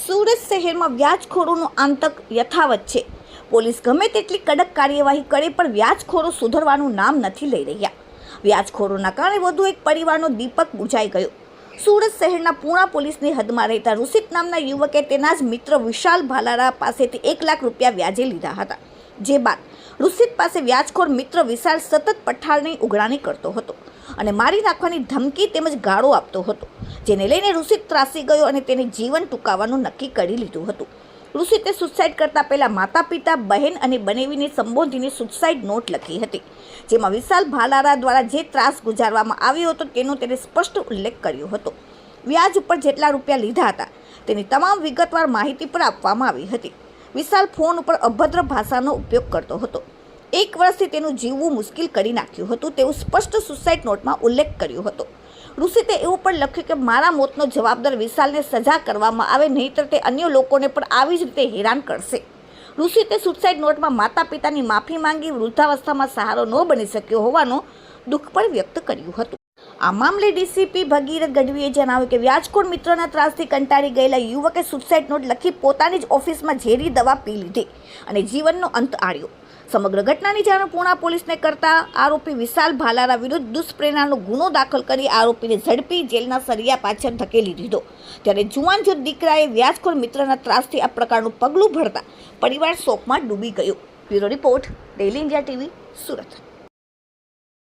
સુરત શહેરમાં વ્યાજખોરોનું આતંક યથાવત છે. પોલીસ ગમે તેટલી કડક કાર્યવાહી કરે પણ વ્યાજખોરો સુધરવાનું નામ નથી લઈ રહ્યા. વ્યાજખોરોના કારણે વધુ એક પરિવારનો દીપક બુઝાઈ ગયો. સુરત શહેરના પૂણા પોલીસની હદમાં રહેતા ઋષિત નામના યુવકે તેના જ મિત્ર વિશાલ ભાલારા પાસેથી એક લાખ રૂપિયા વ્યાજે લીધા હતા. જે બાદ ઋષિત પાસે વ્યાજખોર મિત્ર વિશાલ સતત પઠાણની ઉઘરાણી કરતો હતો અને મારી નાખવાની ધમકી તેમજ ગાળો આપતો હતો. જેને લઈને ઋષિત ત્રાસી ગયો અને તેને જીવન ટૂંકાવવાનું નક્કી કરી લીધું હતું. ઋષિતે સુસાઇડ કરતાં પહેલાં માતા પિતા બહેન અને બનેવીને સંબોધીને સુસાઇડ નોટ લખી હતી. જેમાં વિશાલ ભાલારા દ્વારા જે ત્રાસ ગુજારવામાં આવ્યો હતો તેનો તેને સ્પષ્ટ ઉલ્લેખ કર્યો હતો. વ્યાજ ઉપર જેટલા રૂપિયા લીધા હતા, તેની તમામ વિગતવાર માહિતી પણ આપવામાં આવી હતી. વિશાલ ફોન ઉપર અભદ્ર ભાષાનો ઉપયોગ કરતો હતો. એક વર્ષથી તેનું જીવવું મુશ્કેલ કરી નાખ્યું હતું. તેવું સ્પષ્ટ સુસાઇડ નોટમાં ઉલ્લેખ કર્યો હતો. ઋષિતે એવું પણ લખ્યું કે મારા મોતનો જવાબદાર વિશાલને સજા કરવામાં આવે, નહીંતર તે અન્ય લોકોને પણ આવી જ રીતે હેરાન કરશે. ઋષિતે સુસાઇડ નોટમાં માતા પિતાની માફી માંગી, વૃદ્ધાવસ્થામાં સહારો ન બની શક્યો હોવાનું દુઃખ પણ વ્યક્ત કર્યું હતું. આ મામલે ડીસીપી ભગીરથ ગઢવીએ જણાવ્યું કે વ્યાજકોટ મિત્રોના ત્રાસથી કંટાળી ગયેલા યુવકે સુસાઇડ નોટ લખી પોતાની જ ઓફિસમાં ઝેરી દવા પી લીધી અને જીવનનો અંત આળ્યો સમગ્ર ઘટનાની જાણ પૂણા પોલીસને કરતા આરોપી વિશાલ ભાલારા વિરુદ્ધ દુષ્પ્રેરણાનો ગુનો દાખલ કરી આરોપીને ઝડપી જેલના સરિયા પાછળ ધકેલી દીધો. ત્યારે જુવાન જો દીકરાએ વ્યાજખોર મિત્રના ત્રાસથી આ પ્રકારનું પગલું ભરતા પરિવાર શોકમાં ડૂબી ગયો. Bureau report daily India TV Surat.